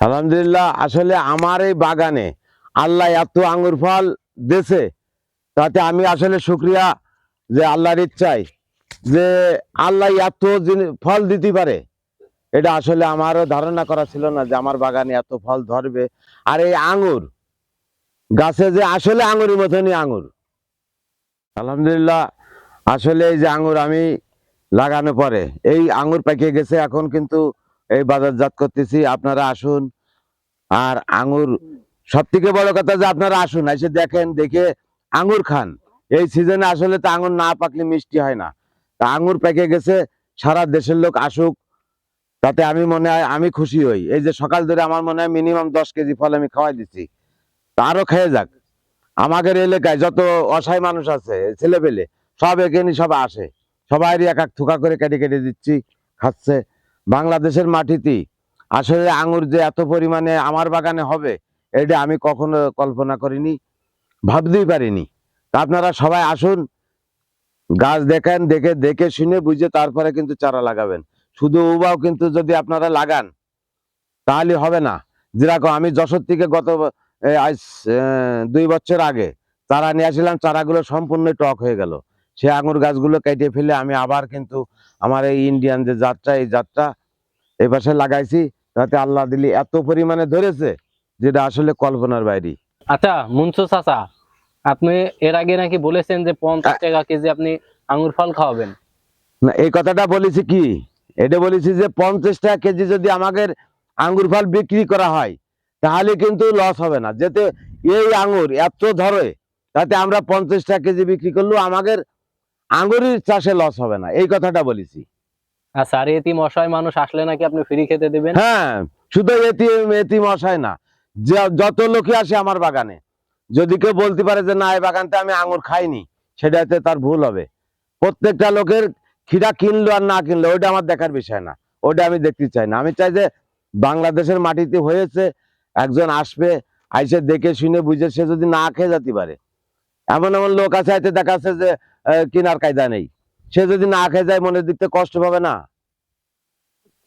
আলহামদুলিল্লাহ, আসলে আমার এই বাগানে আল্লাহ এত আঙ্গুর ফল দেছে তাতে আমি আসলে শুক্রিয়া যে আল্লাহর ইচ্ছায় যে আল্লাহ এত ফল দিতে পারে। এটা আসলে আমারও ধারণা করা ছিল না যে আমার বাগানে এত ফল ধরবে। আর এই আঙুর, গাছে যে আসলে আঙুরের মতনই আঙুর। আলহামদুলিল্লাহ, আসলে এই যে আঙ্গুর আমি লাগানো পরে, এই আঙুর পেকে গেছে, এখন কিন্তু এই বাজারজাত করতেছি, আপনারা আসুন। আর আঙ্গুর সব থেকে বড় কথা যে আপনারা আসুন, এসে দেখেন, দেখে আঙ্গুর খান। এই সিজনে আসলে তো আঙুর না পাকলে মিষ্টি হয় না। তা আঙুর পেকে গেছে, সারা দেশের লোক আসুক, তাতে আমি মনে হয়, আমি খুশি হই। এই যে সকাল ধরে আমার মনে হয় মিনিমাম দশ কেজি ফল আমি খাওয়াই দিচ্ছি তা আরও খেয়ে যাক। আমাদের এলাকায় যত অসহায় মানুষ আছে ছেলে পেলে সব এখানে সব আসে। সবাই এক এক থুকা করে কেটে কেটে দিচ্ছি, খাচ্ছে। বাংলাদেশের মাটিতে আসলে আঙুর যে এত পরিমাণে আমার বাগানে হবে, এটা আমি কখনো কল্পনা করিনি, ভাবতেই পারিনি। তা আপনারা সবাই আসুন, গাছ দেখেন, দেখে দেখে শুনে বুঝে তারপরে কিন্তু চারা লাগাবেন। শুধু উবাও কিন্তু যদি আপনারা লাগান, তাহলে হবে না। যেরকম আমি যশোর থেকে গত দুই বছর আগে চারা নিয়ে আসছিলাম চারাগুলো সম্পূর্ণ টক হয়ে গেল। সে আঙুর গাছগুলো কেটে ফেলে আমি আবার কিন্তু আমার এই ইন্ডিয়ান যে জাতটা এই জাতটা এই পাশে লাগাইছি। তাতে আল্লাহ দিলি এত পরিমাণে ধরেছে যেটা আসলে কল্পনার বাইরে। আচ্ছা মুনসু চাচা আপনি এর আগে নাকি বলেছেন যে পঞ্চাশ টাকা কেজি আপনি আঙ্গুর ফল খাওয়াবেন। না এই কথাটা বলেছি কি? এটা বলেছি যে পঞ্চাশ টাকা কেজি যদি আমাদের আঙ্গুর ফল বিক্রি করা হয় তাহলে কিন্তু লস হবে না। যেতে এই আঙুর এত ধরে তাতে আমরা পঞ্চাশ টাকা কেজি বিক্রি করলেও আমাদের আঙ্গুরের চাষে লস হবে না এই কথাটা বলেছি। আচ্ছা আর এটি মশাই মানুষ আসলে নাকি আপনি ফ্রি খেতে দেবেন? হ্যাঁ শুধু এতিম এতিম মশাই না যে যত লোকই আসে আমার বাগানে যদি কেউ বলতে পারে যে না এই বাগানতে আমি আঙুর খাইনি সেটাতে তার ভুল হবে। প্রত্যেকটা লোকের খিরা কিনলো আর না কিনলো ওইটা আমার দেখার বিষয় না ওটা আমি দেখতে চাই না। আমি চাই যে বাংলাদেশের মাটিতে হয়েছে একজন আসবে আইসে দেখে শুনে বুঝে সে যদি না খেয়ে যেতে পারে। এমন এমন লোক আছে হয়তো দেখা যাচ্ছে যে কেনার কায়দা নেই। সে যদি না খেয়ে যায় মনের দিক থেকে কষ্ট পাবে না।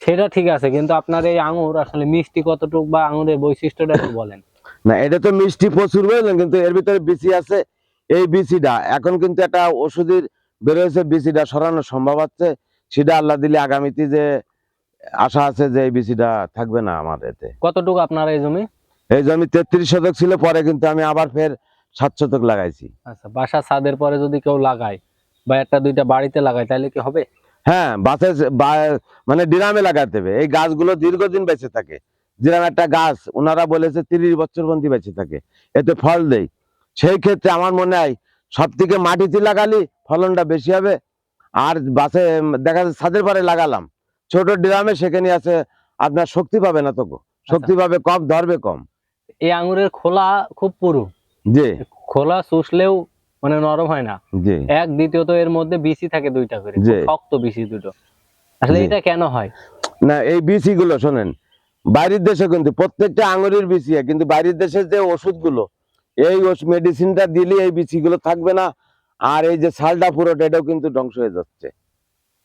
সেটা ঠিক আছে কিন্তু আপনার এই আঙ্গুর আসলে মিষ্টি কতটুকু বা আঙ্গুরের বৈশিষ্ট্যটা একটু বলেন। না এটা তো মিষ্টি প্রচুর বুঝলেন কিন্তু এর ভিতরে বিচি আছে। এই বিচিটা এখন কিন্তু একটা ওষুধের বেরোয়েছে বিচিটা সরানো সম্ভব আছে সেটা আল্লাহ দিলে আগামীতে যে আশা আছে যে এই বিচিটা থাকবে না আমার এতে। কতটুকু আপনার এই জমি? এই জমি তেত্রিশ শতক ছিল পরে কিন্তু আমি আবার ফের সাত শতক লাগাইছি। আচ্ছা বাসা ছাদের পরে যদি কেউ লাগায় বা একটা দুইটা বাড়িতে লাগায় তাহলে কি হবে? হ্যাঁ বাসে মানে ডিরামে লাগাতে হবে। এই গাছগুলো দীর্ঘদিন বেঁচে থাকে। যেরকম একটা গাছ ওনারা বলেছে তিরিশ বছর পর্যন্ত বেঁচে থাকে। এতে ফল দেয় সেই ক্ষেত্রে আমার মনে হয় সব থেকে মাটিতে লাগালে ফলনটা বেশি হবে। আর বাসে দেখা যাচ্ছে ছাদের পরে লাগালাম। ছোট ড্রামে সেখানে আছে আপনার শক্তি পাবে না তো শক্তি পাবে কম ধরবে কম। এই আঙুরের খোলা খুব পুরু। জি। খোলা শুষলেও মানে নরম হয় না। জি। এক দ্বিতীয়ত এর মধ্যে বিসি থাকে দুইটা করে। শক্ত বিসি দুটো। আসলে এটা কেন হয়? না এই বিসি গুলো শোনেন বাইরের দেশে কিন্তু প্রত্যেকটা আঙুরের বিসি কিন্তু বাইরের দেশের যে ওষুধগুলো এই মেডিসিনটা দিলে এই বিসি গুলো থাকবে না আর এই যে সালটা পুরোটা এটাও কিন্তু ধ্বংস হয়ে যাচ্ছে।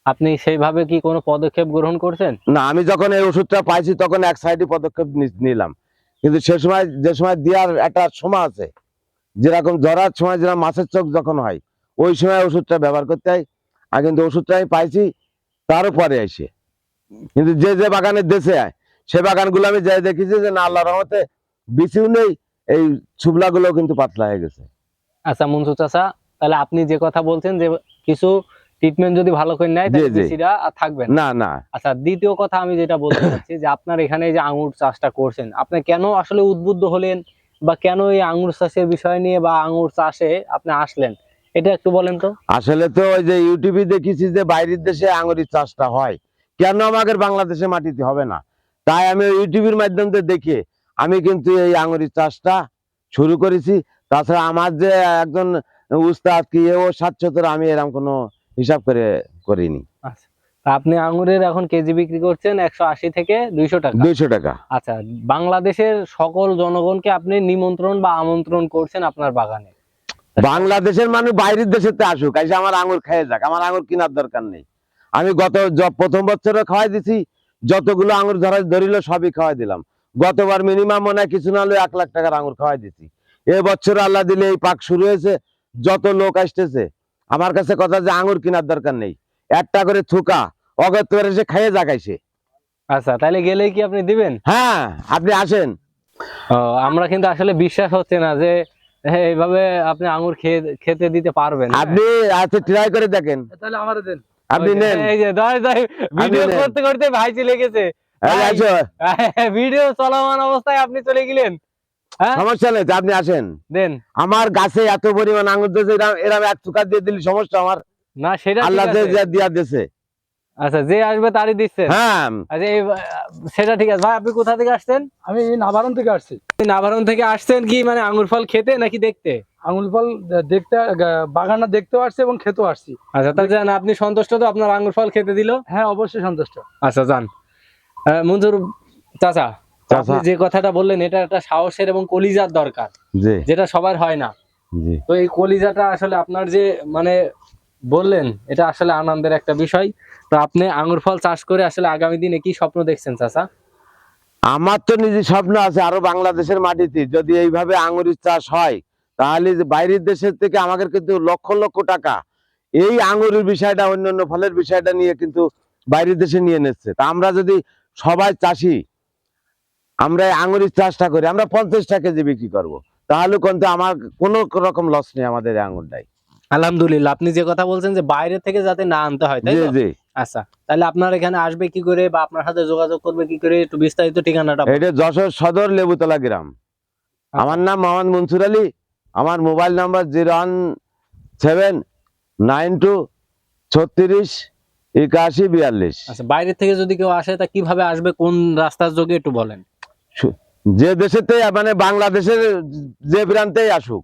আপনি সেইভাবে কি কোনো পদক্ষেপ গ্রহণ করছেন? না আমি যখন এই ওষুধটা পাইছি তখন এক সাইডে পদক্ষেপ নিলাম। কিন্তু সে সময় যে সময় দেওয়ার একটা সময় আছে যেরকম ধরার সময় যেরকম মাছের চোখ যখন হয় ওই সময় ওষুধটা ব্যবহার করতে হয়। আর কিন্তু ওষুধটা আমি পাইছি তারও পরে এসে। কিন্তু যে যে বাগানের দেশে আয় সে বাগানগুলো আমি যাই দেখেছি যে না আল্লাহ রহমতে বিচিও নেই এই ছুবলাগুলো কিন্তু পাতলা হয়ে গেছে। আচ্ছা মনসু চাচা তাহলে আপনি যে কথা বলছেন যে কিছু ট্রিটমেন্ট যদি ভালো করে নেয় জি। আর থাকবে না। না আচ্ছা দ্বিতীয় কথা আমি যেটা বলতে চাচ্ছি যে আপনার এখানে যে আঙুর চাষটা করছেন আপনি কেন আসলে উদ্বুদ্ধ হলেন? বা কেন এই আঙ্গুর চাষের বিষয় নিয়ে বা আঙ্গুর চাষে আপনি আসলেন? এটা একটু বলেন তো। আসলে তো ওই যে ইউটিউবে দেখেছি যে বাইরের দেশে আঙুরের চাষটা হয়। কেন আমাদের বাংলাদেশে মাটিতে হবে না? তাই আমি ওই ইউটিউবের মাধ্যমে দেখে আমি কিন্তু এই আঙুরের চাষটা শুরু করেছি। তাছাড়া আমার যে একজন উস্তাদ কি ও সাতশতর আমি এরকম কোনো হিসাব করে করিনি। আচ্ছা। আপনি আঙ্গুরের এখন কেজি বিক্রি করছেন একশো আশি থেকে দুইশো টাকা। দুইশো টাকা। আচ্ছা বাংলাদেশের সকল জনগণকে আপনি নিমন্ত্রণ বা আমন্ত্রণ করছেন আপনার বাগানে? বাংলাদেশের মানুষ বাইরের দেশেতে আসুক এসে আমার আঙুর খেয়ে যাক আমার আঙুর কেনার দরকার নেই। আমি গত প্রথম বছরও খাওয়াই দিছি যতগুলো আঙুর ধরা ধরিল সবই খাওয়াই দিলাম। গতবার মিনিমাম মনে হয় কিছু না হলে এক লাখ টাকার আঙুর খাওয়াই দিছি। এবছর আল্লাহ দিলে এই পাক শুরু হয়েছে যত লোক আসতেছে আমার কাছে কথা যে আঙুর কেনার দরকার নেই। একটা করে থুকা অগত করে খাইয়ে জাগাইছে। আচ্ছা তাহলে গেলে কি আপনি দিবেন? হ্যাঁ আপনি আসেন। আমরা কিন্তু আসলে বিশ্বাস হচ্ছে না যে হ্যাঁ, এইভাবে আপনি আঙ্গুর খেতে দিতে পারবেন। আপনি আচ্ছা ট্রাই করে দেখেন। তাহলে আমার দেন। আপনি নেন। এই যে দাঁড়ায় দাঁড়ায় ভিডিও করতে করতে ভাই চলে গেছে। ভিডিও চলমান অবস্থায় আপনি চলে গেলেন। হ্যাঁ? সমস্যা নেই আপনি আসেন। দেন। আমার গাছে এত পরিমাণ আঙুর দিয়েছে এরম এক চুকা দিয়ে দিলে সমস্যা আমার। না সেটা আল্লাহ দিয়া দিয়েছে। আচ্ছা যে আসবে তারই দিচ্ছেন হ্যাঁ। আচ্ছা সেটা ঠিক আছে। ভাই আপনি কোথা থেকে আসছেন? আমি নাভারণ থেকে আসছি। আপনি নাভারণ থেকে আসছেন কি মানে আঙ্গুর ফল খেতে নাকি দেখতে? আঙুল ফল দেখতে বাগানটা দেখতেও আসছি এবং খেতেও আসছি। আচ্ছা তাহলে যান আপনি সন্তুষ্ট তো আপনার আঙ্গুর ফল খেতে দিল? হ্যাঁ অবশ্যই সন্তুষ্ট। আচ্ছা যান আহ, মঞ্জুর চাচা চাচা। আপনি যে কথাটা বললেন এটা একটা সাহসের এবং কলিজার দরকার। যেটা সবার হয় না। তো এই কলিজাটা আসলে আপনার যে মানে বললেন, এটা আসলে আনন্দের একটা বিষয়। তো আপনি আঙুর ফল চাষ করে আসলে আগামী দিনে কি স্বপ্ন দেখছেন, চাচা? আমার তো নিজের স্বপ্ন আছে আরও বাংলাদেশের মাটিতে। যদি এইভাবে আঙুরের চাষ হয়, তাহলে বাইরের দেশের থেকে আমাদের কিন্তু লক্ষ লক্ষ টাকা এই আঙুরের বিষয়টা, অন্যান্য ফলের বিষয়টা নিয়ে কিন্তু বাইরের দেশে নিয়ে নিচ্ছে। তা আমরা যদি সবাই চাষি, আমরা আঙুরের চাষটা করি, আমরা পঞ্চাশ টাকা কেজি বিক্রি করব। তাহলে কিন্তু আমার কোনো রকম লস নেই আমাদের আঙুরটাই। আলহামদুলিল্লাহ আপনি যে কথা বলছেন যে বাইরে থেকে যাতে না আনতে হয় তাই জি আচ্ছা তাহলে আপনার এখানে আসবে কি করে বা আপনার সাথে যোগাযোগ করবে কি করে একটু বিস্তারিত ঠিকানাটা এটা যশোর সদর লেবুতলা গ্রাম। আমার নাম মোহাম্মদ মনসুর আলী আমার mobile number zero one seven nine two ছত্রিশ একাশি বিয়াল্লিশ। আচ্ছা বাইরে থেকে যদি কেউ আসে তা কীভাবে আসবে কোন রাস্তার যোগে একটু বলেন। যে দেশেতে মানে বাংলাদেশের যে প্রান্তেই আসুক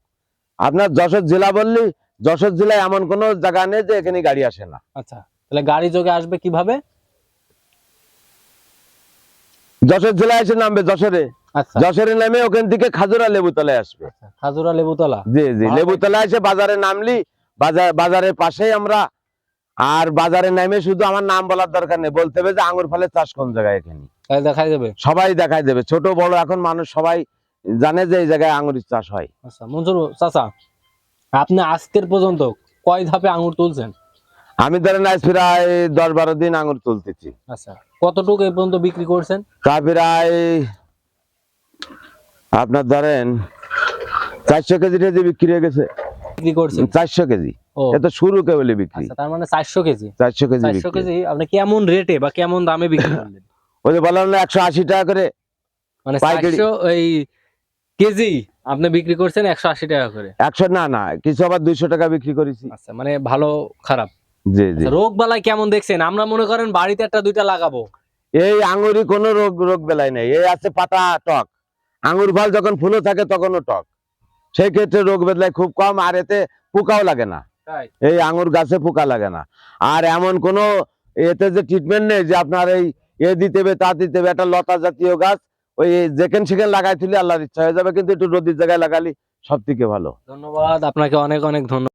আপনার যশোর জেলা বললি যশোর জেলায় এমন কোনো জায়গা নেই যে এখানে গাড়ি আসে না। আচ্ছা তাহলে গাড়ি যোগে আসবে কীভাবে? যশোর জেলায় এসে নামবে যশোরে। আচ্ছা। যশোরে নামে ওখান থেকে খাজুরা লেবুতলায় আসবে। আচ্ছা, খাজুরা লেবুতলা? জি জি ভালো লেবুতলায় এসে বাজারে নামলি বাজার বাজারের পাশেই আমরা। আর বাজারে নামে শুধু আমার নাম বলার দরকার নেই বলতে হবে যে আঙুর ফলের চাষ কোন জায়গায় এখানে। দেখাই যাবে সবাই দেখাই দেবে ছোট বড় এখন মানুষ সবাই জানে যে এই জায়গায় আঙুরের চাষ হয়। আচ্ছা মঞ্জুর চাচা আপনি আজকের পর্যন্ত কয় ধাপে আঙুর তুলছেন? আমি ধরেন আজ প্রায় দশ বারো দিন আঙুর তুলতেছি। আচ্ছা কতটুকু এই পর্যন্ত বিক্রি করছেন? তা প্রায় আপনার ধরেন চারশো কেজি টেজি বিক্রি হয়ে গেছে। বিক্রি করছেন? চারশো কেজি। শুরু বিক্রি। আচ্ছা তার মানে চারশো কেজি? চারশো কেজি চারশো কেজি আপনি কেমন রেটে বা কেমন দামে বিক্রি করলেন? ওই যে বললাম না একশো আশি টাকা করে মানে চারশো এই কেজি? আপনি বিক্রি করছেন একশো আশি টাকা করে। একশো না না কিছু আবার দুইশো টাকা বিক্রি করেছি। আচ্ছা মানে ভালো খারাপ। জি জি। আচ্ছা, রোগ বালাই কেমন দেখছেন? আমরা মনে করেন বাড়িতে একটা দুইটা লাগাবো। এই আঙুরি কোনো রোগ রোগ বেলায় নেই। এই আছে পাতা টক। আঙুর ফল যখন ফুলে থাকে তখনও টক। সেই ক্ষেত্রে রোগ বেলায় খুব কম আর এতে পোকাও লাগে না। এই আঙুর গাছে পোকা লাগে না। আর এমন কোনো এতে যে ট্রিটমেন্ট নেই যে আপনার এই এ দিতে হবে তা দিতে হবে একটা লতা জাতীয় গাছ ওই যেখানে সেখানে লাগাই তুলে আল্লাহর ইচ্ছা হয়ে যাবে, কিন্তু একটু রোদির জায়গায় লাগালি, সব থেকে ভালো। ধন্যবাদ, আপনাকে অনেক অনেক ধন্যবাদ।